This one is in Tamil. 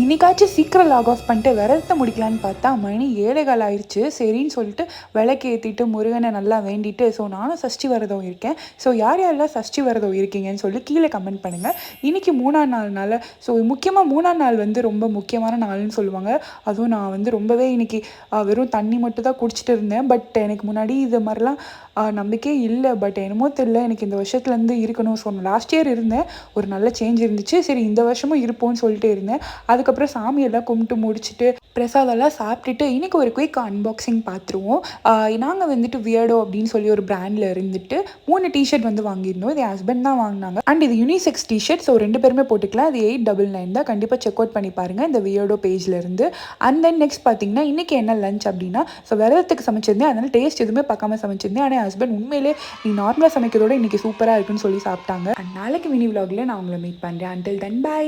இன்னைக்காச்சும் சீக்கிரம் லாக் ஆஃப் பண்ணிட்டு விரதத்தை முடிக்கலான்னு பார்த்தா மணி ஏழைகள் ஆயிடுச்சு சரின்னு சொல்லிட்டு விளக்கு ஏற்றிட்டு முருகனை நல்லா வேண்டிட்டு ஸோ நானும் சஷ்டி விரதம் இருக்கேன். ஸோ யார் யாரெல்லாம் சஷ்டி விரதம் இருக்கீங்கன்னு சொல்லி கீழே கமெண்ட் பண்ணுங்கள் இன்னைக்கு மூணாம் நாள்னால ஸோ முக்கியமாக மூணாம் நாள் வந்து ரொம்ப முக்கியமான நாள்னு சொல்லுவாங்க. அதுவும் நான் வந்து ரொம்பவே இன்னைக்கு வெறும் தண்ணி மட்டும் தான் குடிச்சிட்டு இருந்தேன். பட் எனக்கு முன்னாடி இது மாதிரிலாம் நம்பிக்கையே இல்லை. பட் என்னமோ தெரியல எனக்கு இந்த வருஷத்துலேருந்து இருக்கணும். ஸோ லாஸ்ட் இயர் இருந்தேன். ஒரு நல்ல சேஞ்ச் இருந்துச்சு. சரி இந்த வருஷமும் இருப்போம்னு சொல்லிட்டு இருந்தேன். அதுக்கப்புறம் சாமியெல்லாம் கும்பிட்டு முடிச்சுட்டு பிரசாதெல்லாம் சாப்பிட்டுட்டு இன்னைக்கு ஒரு குயிக் அன்பாக்சிங் பார்த்துருவோம். நாங்கள் வந்துட்டு வியர்டோ அப்படின்னு சொல்லி ஒரு பிராண்டில் இருந்துட்டு மூணு டிஷர்ட் வந்து வாங்கியிருந்தோம். இது ஹஸ்பண்ட் தான் வாங்கினாங்க. அண்ட் இது யூனிசெக்ஸ் டிஷர்ட் ஸோ ரெண்டு பேருமே போட்டுக்கலாம். அது எயிட் டபுள் நைன் தான். கண்டிப்பாக செக் அவுட் பண்ணி பாருங்கள் இந்த வியர்டோ பேஜ்லேருந்து அண்ட் தென் நெக்ஸ்ட் பார்த்தீங்கன்னா இன்றைக்கி என்ன லஞ்ச் அப்படின்னா ஸோ விரதத்துக்கு சமைச்சிருந்தேன். அதனால் டேஸ்ட் எதுவுமே பார்க்காம சமைச்சிருந்தேன். ஆனால் ஹஸ்பண்ட் உண்மையிலே நீ நார்மலாக சமைக்கிறதோட இன்றைக்கி சூப்பராக இருக்குன்னு சொல்லி சாப்பிட்டாங்க. அண்ட் நாளைக்கு மினி விலாகில் நான் உங்களை மீட் பண்ணுறேன் அண்டில் தென் பை